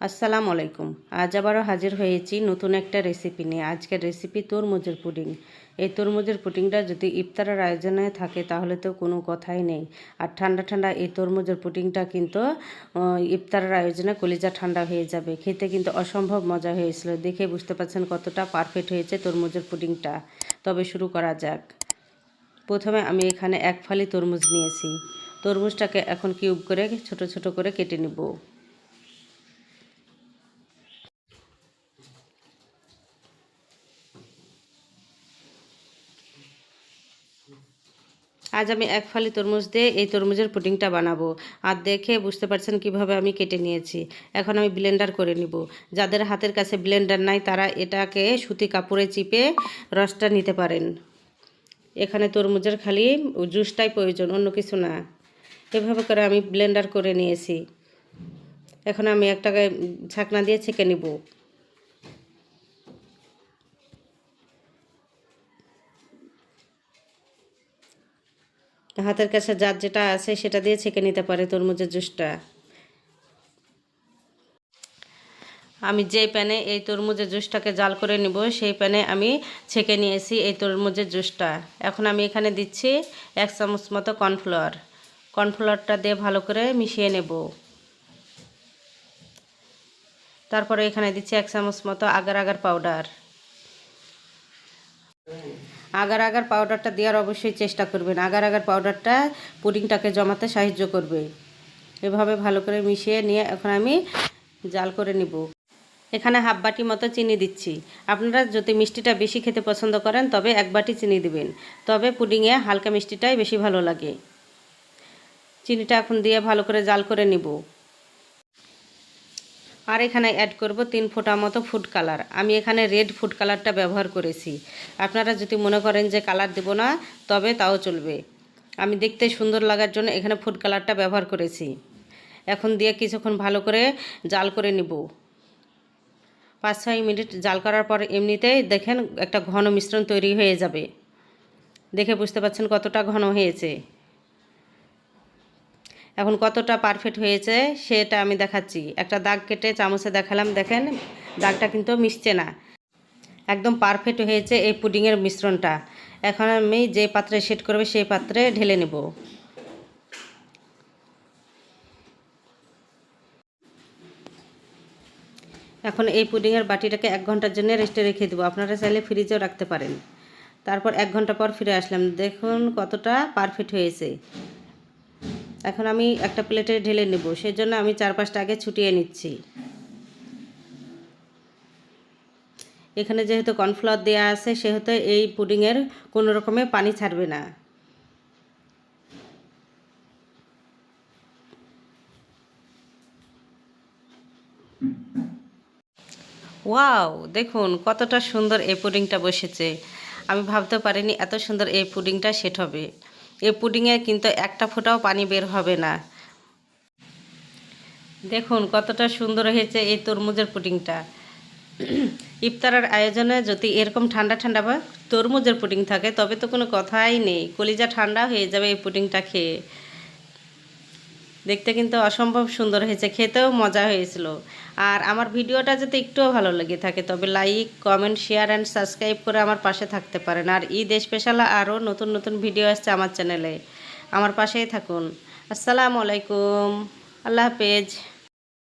আসসালামু আলাইকুম। আজ আবারও হাজির হয়েছি নতুন একটা রেসিপি নিয়ে। আজকের রেসিপি তরমুজের পুডিং। এই তরমুজের পুডিংটা যদি ইফতারের আয়োজনে থাকে তাহলে তো কোনো কথাই নেই। আর ঠান্ডা ঠান্ডা এই তরমুজের পুডিংটা কিন্তু ইফতারের আয়োজনে কলিজা ঠান্ডা হয়ে যাবে। খেতে কিন্তু অসম্ভব মজা হয়েছিল। দেখে বুঝতে পারছেন কতটা পারফেক্ট হয়েছে তরমুজের পুডিংটা। তবে শুরু করা যাক। প্রথমে আমি এখানে এক ফালি তরমুজ নিয়েছি। তরমুজটাকে এখন কিউব করে ছোট ছোট করে কেটে নেব। আজ আমি এক ফালি তরমুজ দিয়ে এই তরমুজের পুডিংটা বানাবো। আর দেখে বুঝতে পারছেন কীভাবে আমি কেটে নিয়েছি। এখন আমি ব্লেন্ডার করে নিব। যাদের হাতের কাছে ব্লেন্ডার নাই, তারা এটাকে সুতি কাপড়ে চিপে রসটা নিতে পারেন। এখানে তরমুজের খালি জুসটাই প্রয়োজন, অন্য কিছু না। এভাবে করে আমি ব্লেন্ডার করে নিয়েছি। এখন আমি একটাকে ছাকনা দিয়ে ছেঁকে নিব। হাতের কাছে যার যেটা আছে সেটা দিয়ে ছেঁকে নিতে পারে তরমুজের জুসটা। আমি যেই প্যানে এই তরমুজের জুসটাকে জাল করে নিব, সেই প্যানে আমি ছেঁকে নিয়েছি এই তরমুজের জুসটা। এখন আমি এখানে দিচ্ছি এক চামচ মতো কর্নফ্লাওয়ার কর্নফ্লাওয়ারটা দিয়ে ভালো করে মিশিয়ে নেব। তারপরে এখানে দিচ্ছি এক চামচ মতো agar agar powder. Agar agar পাউডারটা দেওয়ার অবশ্যই চেষ্টা করবেন। আগার আগার পাউডারটা পুডিংটাকে জমাতে সাহায্য করবে। এভাবে ভালো করে মিশিয়ে নিয়ে এখন আমি জাল করে নিব। এখানে হাফ বাটি মতো চিনি দিচ্ছি। আপনারা যদি মিষ্টিটা বেশি খেতে পছন্দ করেন, তবে এক বাটি চিনি দিবেন। তবে পুডিংয়ে হালকা মিষ্টিটাই বেশি ভালো লাগে। চিনিটা এখন দিয়ে ভালো করে জাল করে নিব। আর এখানে অ্যাড করব তিন ফোঁটা মতো ফুড কালার আমি এখানে রেড ফুড কালারটা ব্যবহার করেছি। আপনারা যদি মনে করেন যে কালার দেব না, তবে তাও চলবে। আমি দেখতে সুন্দর লাগার জন্য এখানে ফুড কালারটা ব্যবহার করেছি। এখন দিয়ে কিছুক্ষণ ভালো করে জাল করে নিব। পাঁচ ছয় মিনিট জাল করার পর এমনিতেই দেখেন একটা ঘন মিশ্রণ তৈরি হয়ে যাবে। দেখে বুঝতে পারছেন কতটা ঘন হয়েছে। এখন কতটা পারফেক্ট হয়েছে সেটা আমি দেখাচ্ছি। একটা দাগ কেটে চামচে দেখালাম, দেখেন দাগটা কিন্তু মিশছে না। একদম পারফেক্ট হয়েছে এই পুডিংয়ের মিশ্রণটা। এখন আমি যে পাত্রে সেট করবে সেই পাত্রে ঢেলে নেব। এখন এই পুডিংয়ের বাটিটাকে এক ঘণ্টার জন্য রেস্টে রেখে দেবো। আপনারা চাইলে ফ্রিজেও রাখতে পারেন। তারপর এক ঘণ্টা পর ফিরে আসলাম। দেখুন কতটা পারফেক্ট হয়েছে। এখন আমি একটা প্লেটে ঢেলে নেব সেই জন্য আমি চার পাঁচটা আগে ছুটিয়ে নিচ্ছি। এখানে যেহেতু কর্নফ্লাওয়ার দেওয়া আছে, সেহেতু এই পুডিংয়ের কোনো রকমে পানি ছাড়বে না। ওয়াও, দেখুন কতটা সুন্দর এই পুডিংটা বসেছে। আমি ভাবতে পারিনি এত সুন্দর এই পুডিংটা সেট হবে। এই পুডিংয়ে কিন্তু একটা ফোঁটাও পানি বের হবে না। দেখুন কতটা সুন্দর হয়েছে এই তরমুজের পুডিংটা। ইফতারের আয়োজনে যদি এরকম ঠান্ডা ঠান্ডা বা তরমুজের পুডিং থাকে, তবে তো কোনো কথাই নেই। কলিজা ঠান্ডা হয়ে যাবে এই পুডিংটা খেয়ে। দেখতে কিন্তু অসম্ভব সুন্দর হয়েছে, খেতেও মজা হয়েছিল। আর আমার ভিডিওটা যদি একটুও ভালো লেগে থাকে, তবে like, comment, share and subscribe করে আমার পাশে থাকতে পারেন। আর ঈদ স্পেশাল আরও নতুন নতুন ভিডিও আসছে আমার চ্যানেলে আমার পাশেই থাকুন। আসসালামু আলাইকুম। আল্লাহ হাফেজ।